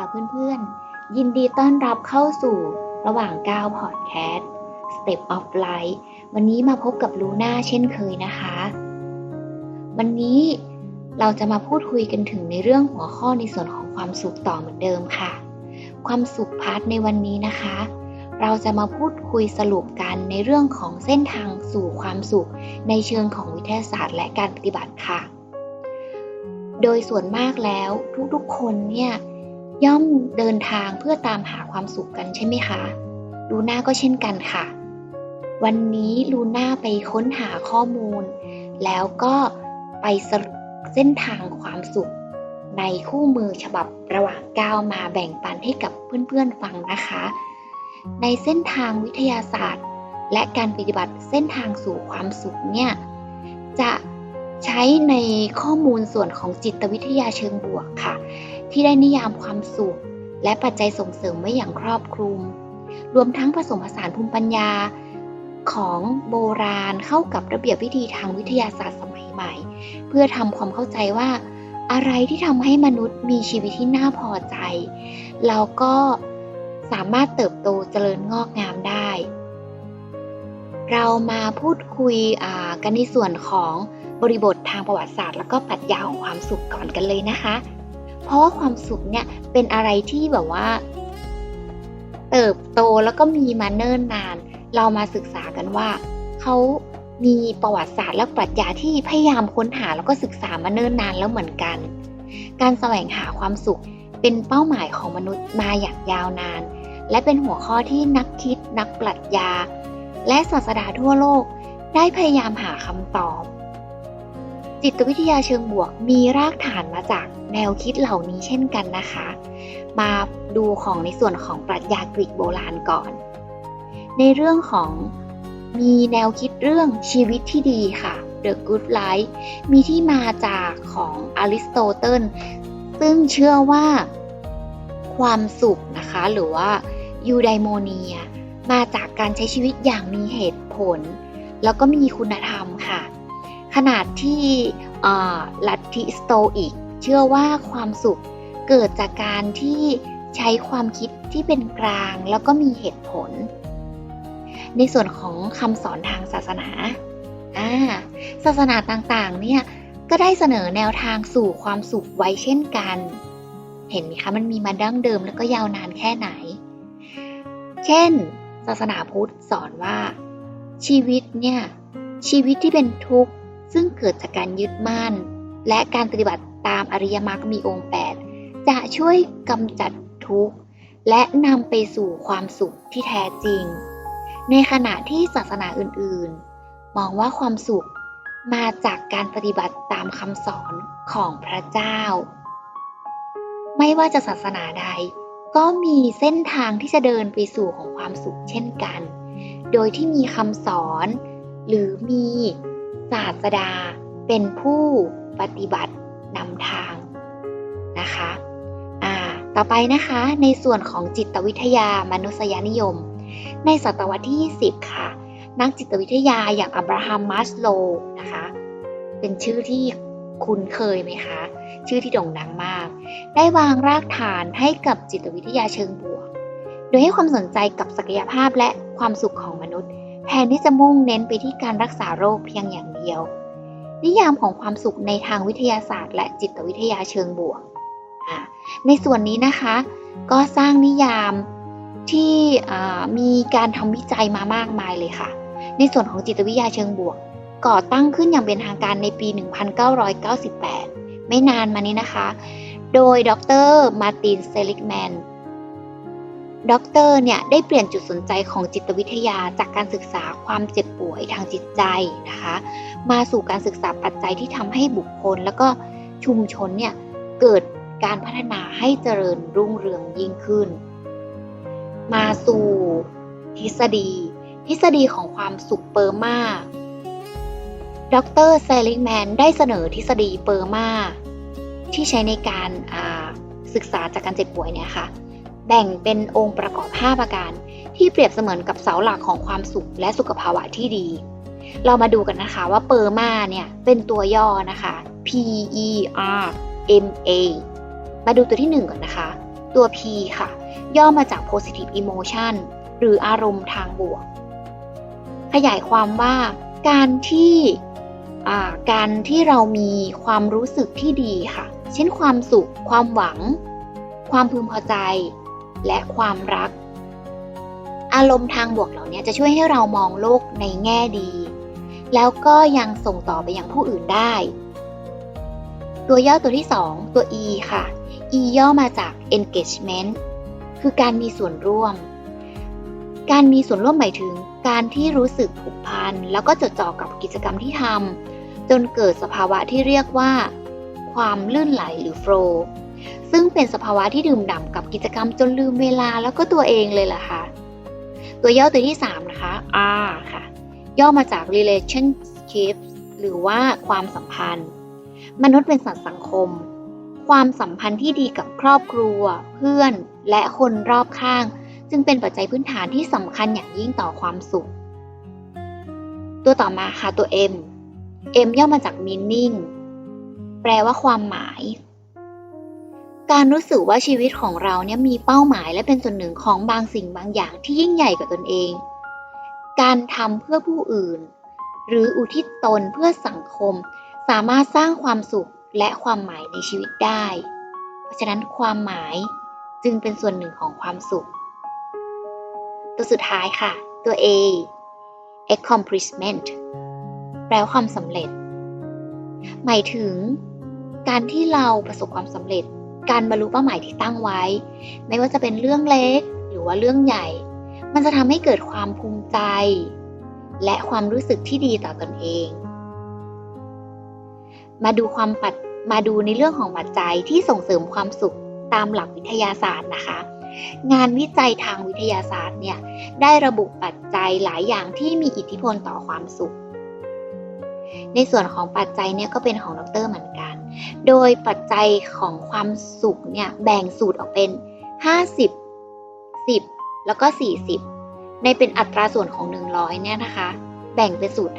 ค่ะเพื่อนๆ ยินดีต้อนรับเข้าสู่ระหว่างก้าวพอดแคสต์ Step of Life วันนี้มาพบกับลูน่าเช่นเคยนะคะ วันนี้เราจะมาพูดคุยกันถึงในเรื่องหัวข้อในส่วนของความสุขต่อเหมือนเดิมค่ะ ความสุขพาร์ทในวันนี้นะคะ เราจะมาพูดคุยสรุปกันในเรื่องของเส้นทางสู่ความสุข ในเชิงของวิทยาศาสตร์ และการปฏิบัติค่ะโดยส่วนมากแล้วทุกๆคนเนี่ย ย่อมเดินทางเพื่อตามหาความสุขกันใช่ไหมคะ ลูน่าก็เช่นกันค่ะ วันนี้ลูน่าไปค้นหาข้อมูล แล้วก็ไปสรุปเส้นทางความสุข ในคู่มือฉบับระหว่างก้าวมาแบ่งปันให้กับเพื่อนๆฟังนะคะ ในเส้นทางวิทยาศาสตร์ และการปฏิบัติเส้นทางสู่ความสุขเนี่ยจะใช้ในข้อมูลส่วนของจิตวิทยาเชิงบวกค่ะ ที่ได้นิยามความสุข และปัจจัยส่งเสริมไว้อย่างครอบคลุม รวมทั้งผสมผสานภูมิปัญญาของโบราณเข้ากับระเบียบวิธีทางวิทยาศาสตร์สมัยใหม่ เพื่อทำความเข้าใจว่าอะไรที่ทำให้มนุษย์มีชีวิตที่น่าพอใจแล้วก็สามารถเติบโตเจริญงอกงามได้ เรามาพูดคุยกันในส่วนของบริบททางประวัติศาสตร์ แล้วก็ปรัชญาของความสุขก่อนกันเลยนะคะ เพราะว่าความสุขเนี่ยเป็นอะไรที่แบบว่า เติบโตแล้วก็มีมาเนิ่นนาน เรามาศึกษากันว่าเขามีประวัติศาสตร์และปรัชญาที่พยายามค้นหาแล้วก็ศึกษามาเนิ่นนานแล้วเหมือนกัน การแสวงหาความสุขเป็นเป้าหมายของมนุษย์มาอย่างยาวนาน และเป็นหัวข้อที่นักคิด นักปรัชญา และศาสดาทั่วโลก ได้พยายามหาคำตอบ จิตวิทยาเชิงบวกมีรากฐานมาจากแนวคิดเหล่านี้เช่นกันนะคะ มาดูของในส่วนของปรัชญากรีกโบราณก่อน ในเรื่องของมีแนวคิดเรื่องชีวิตที่ดีค่ะ The Good Life มีที่มาจากของอริสโตเติลซึ่งเชื่อว่าความสุขนะคะ หรือว่ายูไดโมเนีย มาจากการใช้ชีวิตอย่างมีเหตุผล แล้วก็มีคุณธรรม ขนาดที่ลัทธิสโตอิก เชื่อว่าความสุขเกิดจากการที่ใช้ความคิดที่เป็นกลางแล้วก็มีเหตุผล ในส่วนของคำสอนทางศาสนาอ่าศาสนาต่างๆ เนี่ยก็ได้เสนอแนวทางสู่ความสุขไว้เช่นกัน เห็นไหมคะมันมีมาดั้งเดิมแล้วก็ยาวนานแค่ไหน เช่น ศาสนาพุทธสอนว่า ชีวิตเนี่ยชีวิตที่เป็นทุกข์ ซึ่งเกิดจากการยึดมั่น และการปฏิบัติตามอริยมรรคมีองค์ 8 จะช่วยกำจัดทุกข์ และนำไปสู่ความสุขที่แท้จริง ในขณะที่ศาสนาอื่นๆ มองว่าความสุขมาจากการปฏิบัติตามคำสอนของพระเจ้า ไม่ว่าจะศาสนาใด ก็มีเส้นทางที่จะเดินไปสู่ของความสุขเช่นกัน โดยที่มีคำสอน หรือมี ศาสดาเป็นผู้ปฏิบัตินำทางนะคะอ่าต่อไปนะคะในส่วนของจิตวิทยามนุษยนิยม ในศตวรรษที่ 20 ค่ะ นักจิตวิทยาอย่างอับราฮัมมัสโลนะคะ เป็นชื่อที่คุ้นเคยไหมคะ ชื่อที่โด่งดังมาก ได้วางรากฐานให้กับจิตวิทยาเชิงบวก โดยให้ความสนใจกับศักยภาพและความสุขของมนุษย์ แทนที่จะมุ่งเน้นไปที่การรักษาโรคเพียงอย่าง เดียว นิยามของความสุขในทางวิทยาศาสตร์ และจิตวิทยาเชิงบวก ในส่วนนี้นะคะ ก็สร้างนิยามที่มีการทำวิจัยมามากมายเลยค่ะ ในส่วนของจิตวิทยาเชิงบวก ก่อตั้งขึ้นอย่างเป็นทางการในปี 1998 ไม่นานมานี้นะคะ โดยดรมาร์ตินเซลิกแมน ด็อกเตอร์เนี่ยได้เปลี่ยนจุดสนใจของจิตวิทยาจากการศึกษาความเจ็บป่วยทางจิตใจนะคะ มาสู่การศึกษาปัจจัยที่ทำให้บุคคล แล้วก็ชุมชนเนี่ยเกิดการพัฒนาให้เจริญรุ่งเรืองยิ่งขึ้น มาสู่ทฤษฎี ทฤษฎีของความสุขเปอร์มาดรเซลิงแมนได้เสนอทฤษฎีเปอร์มาที่ใช้ในการศึกษาจากการเจ็บป่วยเนี่ยค่ะ แบ่งเป็นองค์ประกอบ 5 ประการ ที่เปรียบเสมือนกับเสาหลักของความสุขและสุขภาวะที่ดี เรามาดูกันนะคะว่าเปอร์มาเนี่ยเป็นตัวย่อนะคะ P E R M A มาดูตัวที่ 1 ก่อนนะคะ ตัว P ค่ะ ย่อมาจาก positive emotion หรืออารมณ์ทางบวก ขยายความว่าการที่การที่เรามีความรู้สึกที่ดีค่ะ เช่นความสุข ความหวัง ความพึงพอใจ และความรัก อารมณ์ทางบวกเหล่านี้จะช่วยให้เรามองโลกในแง่ดี แล้วก็ยังส่งต่อไปยังผู้อื่นได้ ตัวย่อตัวที่ 2 ตัว E ค่ะ E ย่อมาจาก engagement คือการมีส่วนร่วม การมีส่วนร่วมหมายถึง การที่รู้สึกผูกพันแล้วก็จดจ่อกับกิจกรรมที่ทำจนเกิดสภาวะที่เรียกว่า ความลื่นไหลหรือ flow ซึ่งเป็นสภาวะที่ดื่มด่ำกับกิจกรรมจนลืมเวลาแล้วก็ตัวเองเลยล่ะค่ะ ตัวย่อตัวที่ 3 นะคะ R ค่ะ ย่อมาจาก relationship หรือว่าความสัมพันธ์ มนุษย์เป็นสัตว์สังคม ความสัมพันธ์ที่ดีกับครอบครัว เพื่อนและคนรอบข้าง จึงเป็นปัจจัยพื้นฐานที่สำคัญอย่างยิ่งต่อความสุข ตัวต่อมาค่ะตัว M M ย่อมาจาก meaning แปลว่าความหมาย การรู้สึกว่าชีวิตของเราเนี่ยมีเป้าหมายและเป็นส่วนหนึ่งของบางสิ่งบางอย่างที่ยิ่งใหญ่กว่าตนเอง การทำเพื่อผู้อื่น หรืออุทิศตนเพื่อสังคม สามารถสร้างความสุขและความหมายในชีวิตได้ เพราะฉะนั้นความหมายจึงเป็นส่วนหนึ่งของความสุข ตัวสุดท้ายค่ะ ตัว A accomplishment แปลว่าความสำเร็จ หมายถึง การที่เราประสบความสำเร็จ การบรรลุเป้าหมายที่ตั้งไว้ ไม่ว่าจะเป็นเรื่องเล็กหรือว่าเรื่องใหญ่ มันจะทำให้เกิดความภูมิใจ และความรู้สึกที่ดีต่อตอนเอง มาดูความปัดมาดูในเรื่องของปัจจัยที่ส่งเสริมความสุขตามหลักวิทยาศาสตร์นะคะ งานวิจัยทางวิทยาศาสตร์เนี่ยได้ระบุปัจจัยหลายอย่างที่มีอิทธิพลต่อความสุข ในส่วนของปัจจัยเนี่ยก็เป็นของดรเหมือนกัน โดยปัจจัยของความสุขเนี่ยแบ่งสูตรออกเป็น 50 10 แล้วก็ 40 ในเป็นอัตราส่วนของ 100 เนี่ยนะคะ แบ่งเป็นสูตร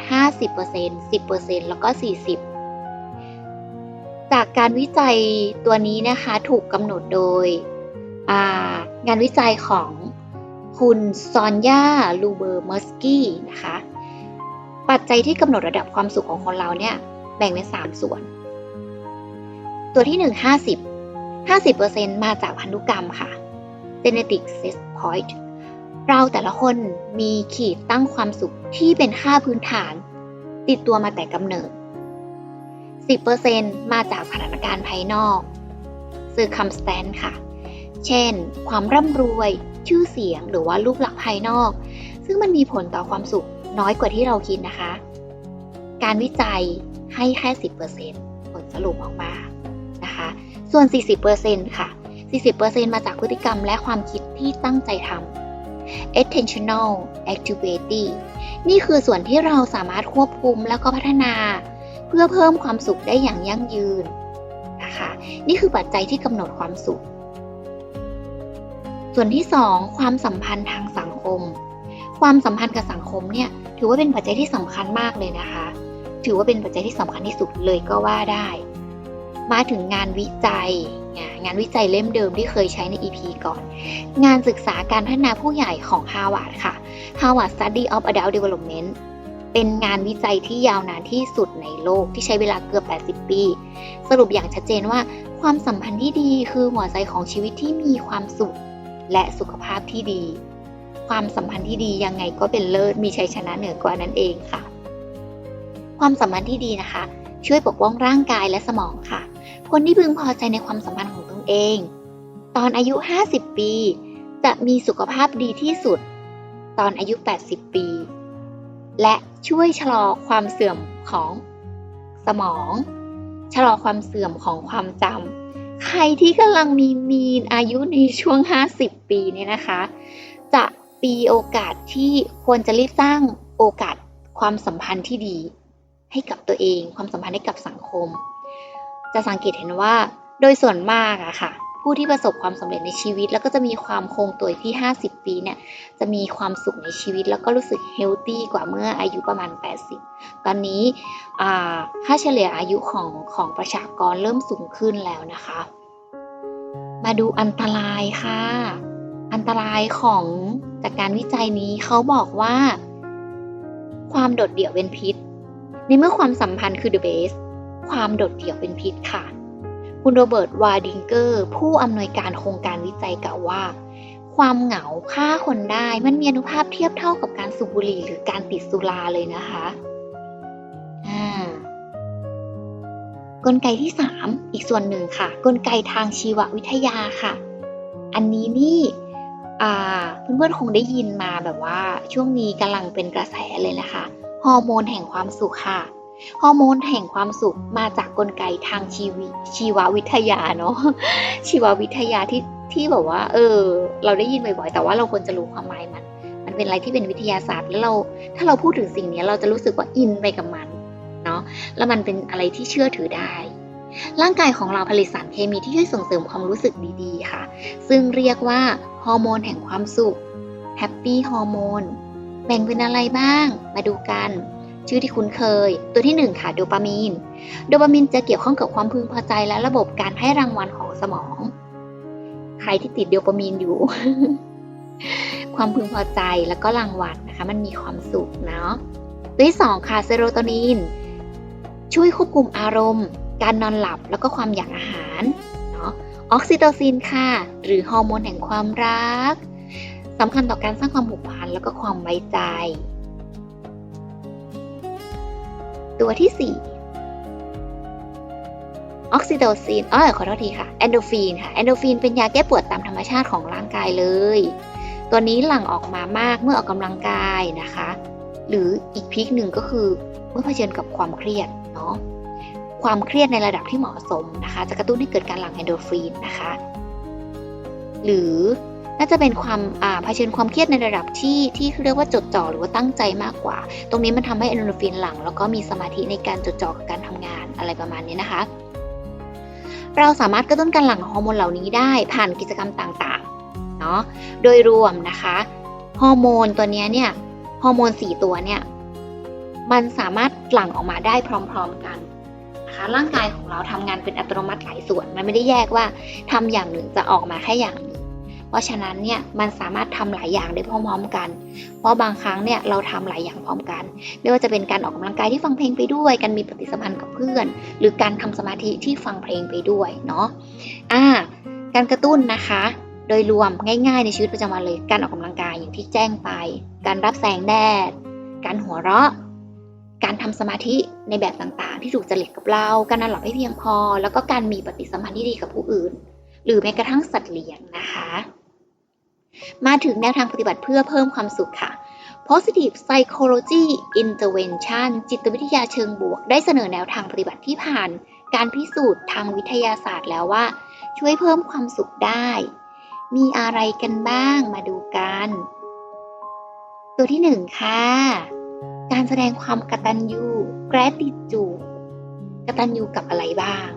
50% 10%แล้วก็ 40 จากการวิจัยตัวนี้นะคะถูกกำหนดโดยงานวิจัยของคุณซอนยาลูเบอร์เมอร์สกี้นะคะ ปัจจัยที่กำหนดระดับความสุขของคนเราเนี่ย แบ่งเป็น 3 ส่วน ตัวที่ 1 50 50%มาจากพันธุกรรมค่ะ genetic set point เราแต่ละคนมีขีดตั้งความสุขที่เป็นค่าพื้นฐาน ติดตัวมาแต่กำเนิด 10%มาจากสถานการณ์ภายนอก circumstance ค่ะ เช่น ความร่ำรวย ชื่อเสียง หรือว่ารูปลักษณ์ภายนอก ซึ่งมันมีผลต่อความสุขน้อยกว่าที่เราคิดนะคะ การวิจัยให้แค่ 10%ผลสรุปออกมา นะคะ ส่วน 40%ค่ะ 40%มาจากพฤติกรรมและความคิดที่ตั้งใจทำ attentional activity นี่คือส่วนที่เราสามารถควบคุมแล้วก็พัฒนา เพื่อเพิ่มความสุขได้อย่างยั่งยืนนะคะ นี่คือปัจจัยที่กำหนดความสุข ส่วนที่ 2 ความสัมพันธ์ทางสังคม ความสัมพันธ์กับสังคมเนี่ยถือว่าเป็นปัจจัยที่สำคัญมากเลยนะคะ ถือว่าเป็นปัจจัยที่สำคัญที่สุดเลยก็ว่าได้ มาถึงงานวิจัย งานวิจัยเล่มเดิมที่เคยใช้ใน EP ก่อน งานศึกษาการพัฒนาผู้ใหญ่ของ Harvard ค่ะ Harvard Study of Adult Development เป็นงานวิจัยที่ยาวนานที่สุดในโลกที่ใช้เวลาเกือบ 80 ปี สรุปอย่างชัดเจนว่าความสัมพันธ์ที่ดีคือหัวใจของชีวิตที่มีความสุข และสุขภาพที่ดี ความสัมพันธ์ที่ดียังไงก็เป็นเลิศมีชัยชนะเหนือกว่านั้นเองค่ะ ความสัมพันธ์ที่ดีนะคะ ช่วยปกป้องร่างกายและสมองค่ะ คนที่พึงพอใจในความสัมพันธ์ของตนเอง ตอนอายุ 50 ปี จะมีสุขภาพดีที่สุด ตอนอายุ 80 ปี และช่วยชะลอความเสื่อมของสมอง ชะลอความเสื่อมของความจำใครที่กำลังมีมีนอายุในช่วง 50 ปีเนี่ยนะคะ จะปีโอกาสที่ควรจะรีบสร้างโอกาสความสัมพันธ์ที่ดี ให้กับตัวเอง ความสัมพันธ์ให้กับสังคม จะสังเกตเห็นว่าโดยส่วนมากอะค่ะ ผู้ที่ประสบความสำเร็จในชีวิต แล้วก็จะมีความคงตัวที่ 50 ปีเนี่ยจะมีความสุขในชีวิต แล้วก็รู้สึกเฮลตี้กว่าเมื่ออายุประมาณ 80 ตอนนี้ค่าเฉลี่ยอายุของของประชากรเริ่มสูงขึ้นแล้วนะคะ มาดูอันตรายค่ะ อันตรายของจากการวิจัยนี้เขาบอกว่า ความโดดเดี่ยวเป็นพิษ ในเมื่อความสัมพันธ์คือ the base ความโดดเดี่ยวเป็นพิษค่ะ คุณโรเบิร์ต วาดิงเกอร์ ผู้อำนวยการโครงการวิจัยกล่าวว่า ความเหงาฆ่าคนได้มันมีอนุภาพเทียบเท่ากับการสูบบุหรี่หรือการติดสุราเลยนะคะกลไกที่ 3 อีกส่วนหนึ่งค่ะ กลไกทางชีววิทยาค่ะ อันนี้นี่เพื่อนๆคงได้ยินมาแบบว่าช่วงนี้กำลังเป็นกระแสเลยนะคะ ฮอร์โมนแห่งความสุขค่ะ ฮอร์โมนแห่งความสุขมาจากกลไกทางชีวิชีววิทยาเนาะชีววิทยาที่ที่แบบว่า เออ เราได้ยินบ่อยๆ แต่ว่าเราควรจะรู้ความหมายมัน มันเป็นอะไรที่เป็นวิทยาศาสตร์ แล้วเรา ถ้าเราพูดถึงสิ่งนี้เราจะรู้สึกว่าอินไปกับมัน เนาะ แล้วมันเป็นอะไรที่เชื่อถือได้ ร่างกายของเราผลิตสารเคมีที่ช่วยส่งเสริมความรู้สึกดีๆ ค่ะ ซึ่งเรียกว่าฮอร์โมนแห่งความสุข แฮปปี้ฮอร์โมน แบ่งเป็นอะไรบ้าง มาดูกัน ชื่อที่คุ้นเคย ตัวที่1ค่ะโดปามีน โดปามีนจะเกี่ยวข้องกับความพึงพอใจและระบบการให้รางวัลของสมอง ใครที่ติดโดปามีนอยู่ ความพึงพอใจแล้วก็รางวัลนะคะ มันมีความสุขเนาะ ตัวที่2ค่ะเซโรโทนิน ช่วยควบคุมอารมณ์ การนอนหลับแล้วก็ความอยากอาหารเนาะ ออกซิโตซินค่ะ หรือฮอร์โมนแห่งความรักสำคัญต่อการสร้างความผูกพันแล้วก็ความไว้ใจ ตัวที่ 4 ออกซิโตซินอ๋อขอโทษทีค่ะ แอนโดฟีนค่ะ แอนโดฟีนเป็นยาแก้ปวดตามธรรมชาติของร่างกายเลย ตัวนี้หลั่งออกมามากเมื่อออกกำลังกายนะคะ หรืออีกพีคหนึ่งก็คือเมื่อเผชิญกับความเครียดเนาะ ความเครียดในระดับที่เหมาะสมนะคะ จะกระตุ้นให้เกิดการหลั่งแอนโดฟีนนะคะ หรือ น่าจะเป็นความอ่าเผชิญความเครียดในระดับที่ที่เรียกว่าจดจ่อหรือว่าตั้งใจมากกว่า ตรงนี้มันทำให้แอนโดรฟินหลั่งแล้วก็มีสมาธิในการจดจ่อกับการทำงานอะไรประมาณนี้นะคะ เราสามารถกระตุ้นการหลั่งฮอร์โมนเหล่านี้ได้ผ่านกิจกรรมต่างๆเนาะโดยรวมนะคะฮอร์โมนตัวนี้เนี่ยฮอร์โมน 4 ตัวเนี่ยมันสามารถหลั่งออกมาได้พร้อม ๆกันนะคะร่างกายของเราทำงานเป็นอัตโนมัติหลายส่วน มันไม่ได้แยกว่าทำอย่างหนึ่งจะออกมาแค่อย่าง เพราะฉะนั้นเนี่ยมันสามารถทำหลายอย่างได้พร้อมๆกัน เพราะบางครั้งเนี่ยเราทำหลายอย่างพร้อมกัน ไม่ว่าจะเป็นการออกกำลังกายที่ฟังเพลงไปด้วย การมีปฏิสัมพันธ์กับเพื่อน หรือการทำสมาธิที่ฟังเพลงไปด้วยเนาะอ่าการกระตุ้นนะคะโดยรวมง่ายๆในชีวิตประจำวันเลยการออกกำลังกายอย่างที่แจ้งไป การรับแสงแดด การหัวเราะ การทำสมาธิในแบบต่างๆ ที่ถูกจริตกับเรา การนอนหลับให้เพียงพอ แล้วก็การมีปฏิสัมพันธ์ที่ดีกับผู้อื่น หรือแม้กระทั่งสัตว์เลี้ยงนะคะ มาถึงแนวทางปฏิบัติเพื่อเพิ่มความสุขค่ะ Positive Psychology Intervention จิตวิทยาเชิงบวก ได้เสนอแนวทางปฏิบัติที่ผ่าน การพิสูจน์ทางวิทยาศาสตร์แล้วว่า ช่วยเพิ่มความสุขได้ มีอะไรกันบ้างมาดูกัน ตัวที่หนึ่งค่ะ การแสดงความกตัญญู gratitude กตัญญูกับอะไรบ้าง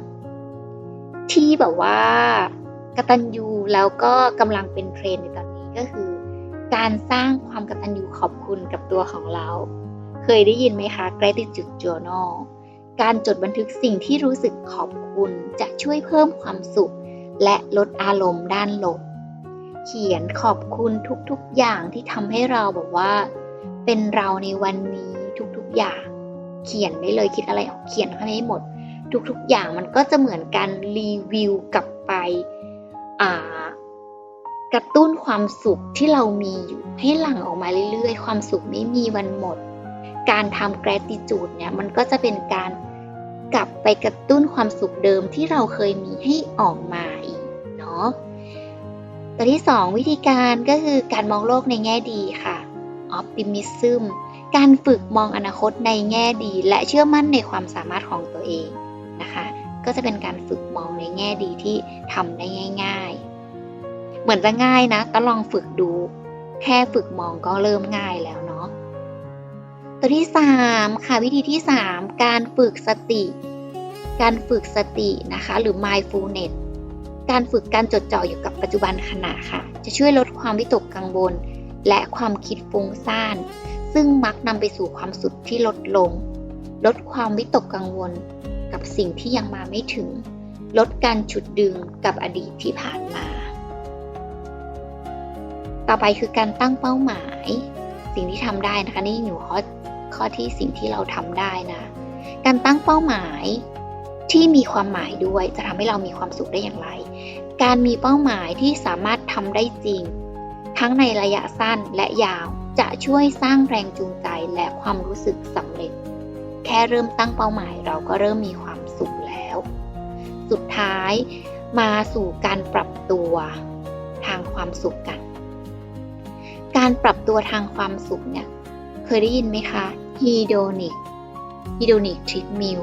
ที่แบบว่า กตัญญูแล้วก็กำลังเป็นเทรนในตอนนี้ก็คือ การสร้างความกตัญญูขอบคุณกับตัวของเรา เคยได้ยินไหมคะ gratitude journal การจดบันทึกสิ่งที่รู้สึกขอบคุณจะช่วยเพิ่มความสุข และลดอารมณ์ด้านลบ เขียนขอบคุณทุกๆอย่างที่ทำให้เราแบบว่า เป็นเราในวันนี้ทุกๆอย่าง เขียนได้เลยคิดอะไรออกเขียนเข้าไปให้หมด ทุกๆอย่างมันก็จะเหมือนการรีวิวกลับไป กระตุ้นความสุขที่เรามีอยู่ให้หลั่งออกมาเรื่อยๆ ความสุขไม่มีวันหมด การทำ gratitude เนี่ยมันก็จะเป็นการกลับไปกระตุ้นความสุขเดิมที่เราเคยมีให้ออกมาอีกเนาะตัวที่ 2 วิธีการก็คือการมองโลกในแง่ดีค่ะ optimism การฝึกมองอนาคตในแง่ดี และเชื่อมั่นในความสามารถของตัวเองนะคะ ก็จะเป็นการฝึกมองในแง่ดีที่ทำได้ง่าย ๆ เหมือนจะง่ายนะ ก็ลองฝึกดู แค่ฝึกมองก็เริ่มง่ายแล้วเนาะ ตัวที่ 3 ค่ะวิธีที่ 3 การฝึกสติ การฝึกสตินะคะ หรือ mindfulness การฝึกการจดจ่ออยู่กับปัจจุบันขณะค่ะ จะช่วยลดความวิตกกังวลและความคิดฟุ้งซ่าน ซึ่งมักนำไปสู่ความสุขที่ลดลง ลดความวิตกกังวล กับสิ่งที่ยังมาไม่ถึง ลดการฉุดดึงกับอดีตที่ผ่านมา ต่อไปคือการตั้งเป้าหมาย สิ่งที่ทำได้นะคะนี่อยู่ข้อข้อที่สิ่งที่เราทำได้นะ การตั้งเป้าหมายที่มีความหมายด้วยจะทำให้เรามีความสุขได้อย่างไร การมีเป้าหมายที่สามารถทำได้จริง ทั้งในระยะสั้นและยาวจะช่วยสร้างแรงจูงใจและความรู้สึกสำเร็จ แค่เริ่มตั้งเป้าหมายเราก็เริ่มมีความสุขแล้ว สุดท้ายมาสู่การปรับตัวทางความสุขกัน การปรับตัวทางความสุขเนี่ยเคยได้ยินไหมคะ hedonic hedonic treadmill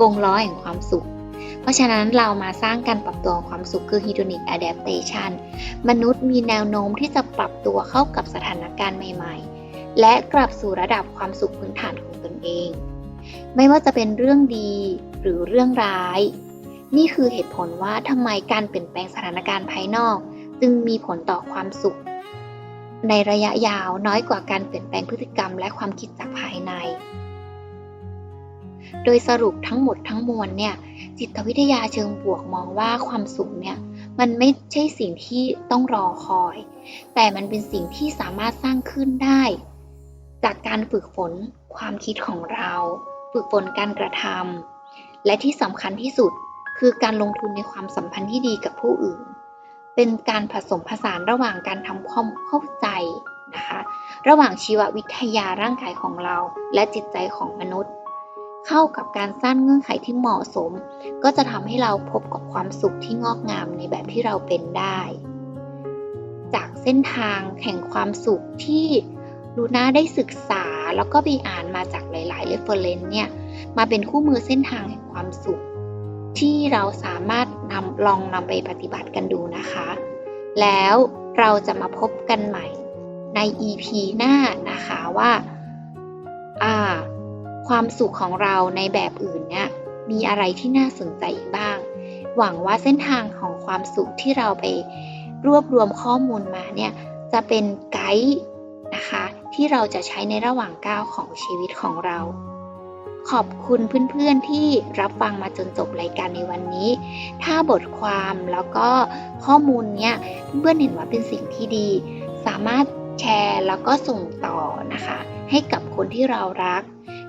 กงล้อแห่งความสุข เพราะฉะนั้นเรามาสร้างการปรับตัวความสุขคือ hedonic adaptation มนุษย์มีแนวโน้มที่จะปรับตัวเข้ากับสถานการณ์ใหม่ ๆ และกลับสู่ระดับความสุขพื้นฐานของตนเอง ไม่ว่าจะเป็นเรื่องดีหรือเรื่องร้าย นี่คือเหตุผลว่าทำไมการเปลี่ยนแปลงสถานการณ์ภายนอก จึงมีผลต่อความสุข ในระยะยาวน้อยกว่าการเปลี่ยนแปลงพฤติกรรมและความคิดจากภายใน โดยสรุปทั้งหมดทั้งมวลเนี่ยจิตวิทยาเชิงบวกมองว่าความสุขเนี่ยมันไม่ใช่สิ่งที่ต้องรอคอย แต่มันเป็นสิ่งที่สามารถสร้างขึ้นได้ จากการฝึกฝนความคิดของเรา ฝึกฝนการกระทำและที่สำคัญที่สุดคือการลงทุนในความสัมพันธ์ที่ดีกับผู้อื่น เป็นการผสมผสานระหว่างการทำความเข้าใจนะคะ ระหว่างชีววิทยาร่างกายของเราและจิตใจของมนุษย์ เข้ากับการสร้างเงื่อนไขที่เหมาะสม ก็จะทำให้เราพบกับความสุขที่งอกงามในแบบที่เราเป็นได้ จากเส้นทางแห่งความสุขที่ลูน่าได้ศึกษา แล้วก็ไปอ่านมาจากหลายๆ reference เนี่ยมาเป็นคู่มือเส้นทางแห่งความสุข ที่เราสามารถนำลองนำไปปฏิบัติกันดูนะคะ แล้วเราจะมาพบกันใหม่ใน EP หน้านะคะว่าอ่า ความสุขของเราในแบบอื่นเนี่ยมีอะไรที่น่าสนใจอีกบ้าง หวังว่าเส้นทางของความสุขที่เราไปรวบรวมข้อมูลมาเนี่ยจะเป็นไกด์นะคะ ที่เราจะใช้ในระหว่างก้าวของชีวิตของเรา ขอบคุณเพื่อนๆที่รับฟังมาจนจบรายการในวันนี้ ถ้าบทความแล้วก็ข้อมูลเนี้ยเพื่อนเห็นว่าเป็นสิ่งที่ดี สามารถแชร์แล้วก็ส่งต่อนะคะ ให้กับคนที่เรารัก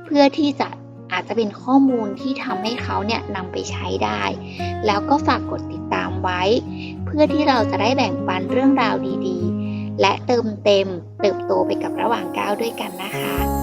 เพื่อที่จะอาจจะเป็นข้อมูลที่ทำให้เขาเนี่ยนำไปใช้ได้ แล้วก็ฝากกดติดตามไว้ เพื่อที่เราจะได้แบ่งปันเรื่องราวดีๆ และเติมเต็มเติบโตไปกับระหว่างก้าวด้วยกันนะคะ